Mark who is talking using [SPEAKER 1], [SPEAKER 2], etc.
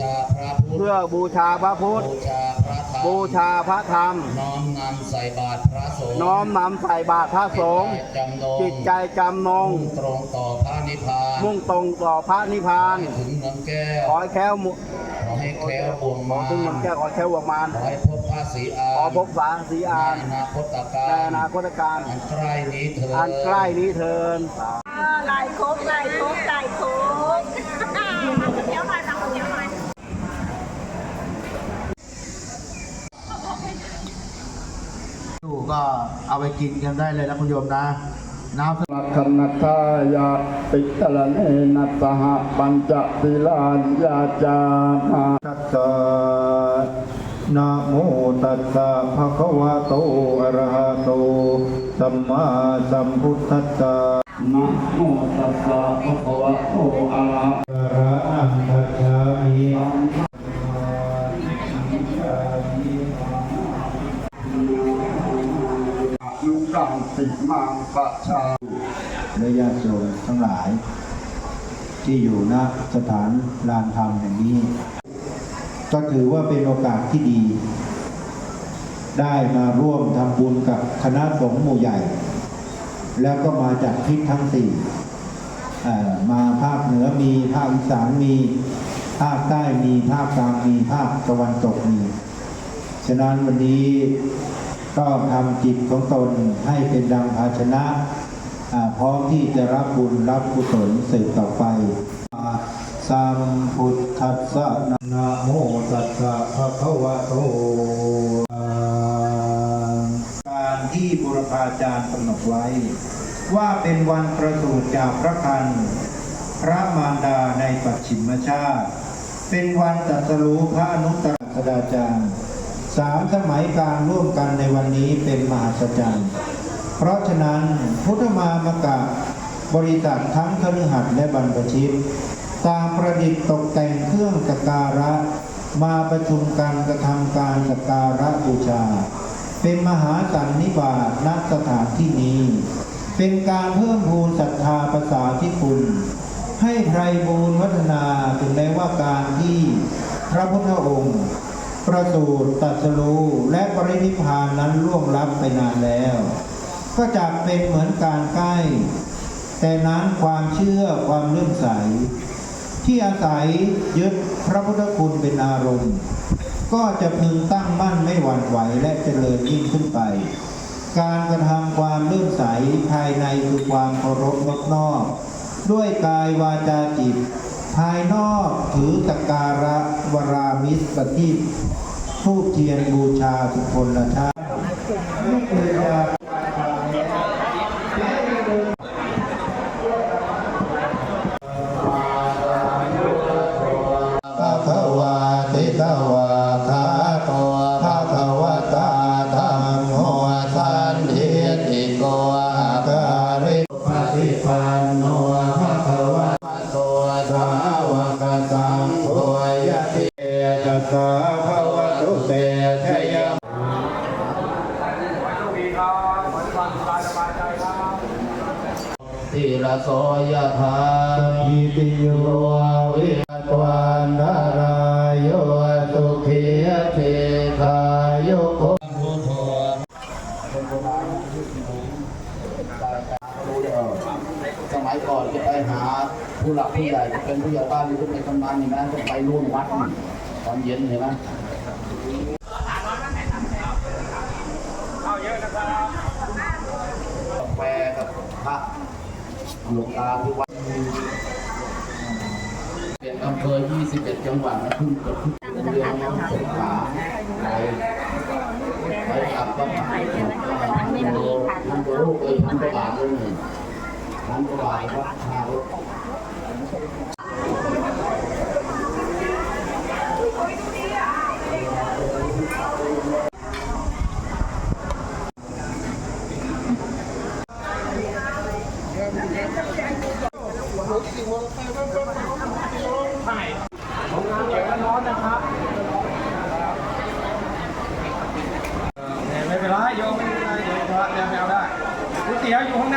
[SPEAKER 1] ชาพระพุทธ
[SPEAKER 2] เพื่อบูชาพระพุทธ
[SPEAKER 1] บูชาพระธรรม
[SPEAKER 2] บูชาพระธรรม
[SPEAKER 1] น้อมนำใส่บาตรพระสงฆ์
[SPEAKER 2] น้อมนำใส่บาตรพระสงฆ์
[SPEAKER 1] จำนง
[SPEAKER 2] จิตใจจำนง
[SPEAKER 1] มุ่งตรงต่อพระนิพพาน
[SPEAKER 2] มุ่งตรงต่อพระนิพพาน
[SPEAKER 1] ให้ถึงเมืองแก้ว
[SPEAKER 2] ขอให้แค้วมุ
[SPEAKER 1] ขอให้แคล้วบวง
[SPEAKER 2] ขอ
[SPEAKER 1] มา
[SPEAKER 2] ถึงมันแก้วขอให้แค้ววงมาน
[SPEAKER 1] ขอให้พบพระศรีอา
[SPEAKER 2] ขอพบสาสีอาน
[SPEAKER 1] ในอนาคตกา
[SPEAKER 2] ใน
[SPEAKER 1] ร
[SPEAKER 2] อนาคตการ
[SPEAKER 1] อันใกล้นี้เถิด
[SPEAKER 2] อันใกล้นี้เทิน
[SPEAKER 3] ลายโอ
[SPEAKER 4] ยู่ก็เอาไปกินกันได้เลยนะคุณโยมนะน้ำ
[SPEAKER 5] ลักขณทายาติตรเนนัสหปัญจศีลานยาจามาตัสสะนะโมตัสสะภะคะวะโตอะระหะโตสัมมาสัมพุทธัสสะนะโมตัสสะภะคะวะโตอะระหะโตอะระหังคัจฉามิ สังติมังปะชา
[SPEAKER 4] และญาติโยมทั้งหลาย ที่อยู่ณสถานลานธรรมแห่งนี้ ก็ถือว่าเป็นโอกาสที่ดี ได้มาร่วมทำบุญกับคณะสงฆ์หมู่ใหญ่ แล้วก็มาจากทิศทั้งสี่มาภาคเหนือมีภาคอีสานมีภาคใต้มีภาคกลางมีภาคตะวันตกมี ฉะนั้นวันนี้ ก็ทำจิตของตนให้เป็นดังภาชนะพร้อมที่จะรับบุญรับกุศลสืบต่อไปสัมพุทธัสสะนะโมตัสสะภะคะวะโตการที่บุรพาจารย์กำหนดไว้ ว่าเป็นวันประสูติจากพระคันพระมารดาในปัจฉิมชาติ เป็นวันตรัสรู้พระอนุตตรศาสดาจารย์ สามสมัยการร่วมกันในวันนี้เป็นมหัศจรรย์ เพราะฉะนั้นพุทธมามกะบริษัททั้งคฤหัสถ์และบรรพชิตตามประดิษฐ์ตกแต่งเครื่องสการะ มาประชุมกันกระทำการสกการะบูชา เป็นมหาสันนิบาตณสถานที่นี้ เป็นการเพิ่มพูนศรัทธาภาษาที่คุณ ให้ไพรบูรณ์วัฒนาถึงแม้ว่าการที่พระพุทธองค์ ประสูติตรัสรู้และปรินิพานนั้นล่วงลับไปนานแล้ว ก็จะเป็นเหมือนการใกล้ แต่นั้นความเชื่อความเลื่อมใส ที่อาศัยยึดพระพุทธคุณเป็นอารมณ์ ก็จะพึงตั้งมั่นไม่หวั่นไหวและเจริญยิ่งขึ้นไป การกระทำความเลื่อมใสภายในคือความเคารพนอบนอบด้วยกายวาจาจิต ภายนอกถือสัการะวรามิสปฏิทูบเทียนบูชาสุพลชาติไม่เคยจะภะคะวะติตว สสะภะวะตุเตชยะ
[SPEAKER 1] ทีละโสยธา
[SPEAKER 4] อิติโยวิตวันารายโยสุขียเทคายโยโก
[SPEAKER 1] สมัยก่อนจะไปหาผู้หลักผู้ใหญ่จะเป็นผู้ใหญ่บ้านหรือเป็นกำนันเห็นไหมจะไปร่วมวัด ตอนเย็นเห็นไหมกาแฟกับพระหลวงตาที่วัดเป็นอำเภอ 21 จังหวัดนะเพิ่งเกิดขึ้นเรียนน้องสงขาไปไปกลับก็มาพันโลพันโลกเอ้ยพันกว่าบาทเลยร้านกว่าบาทครับค่ารถ
[SPEAKER 2] เยวมันร้อนนะครับ
[SPEAKER 3] ไม่เป็นไรโยมไม
[SPEAKER 4] ่เป็นไรเดี๋ยวจะเอาได้ก๋วยเตี๋ยวอยู่ข้างหน้า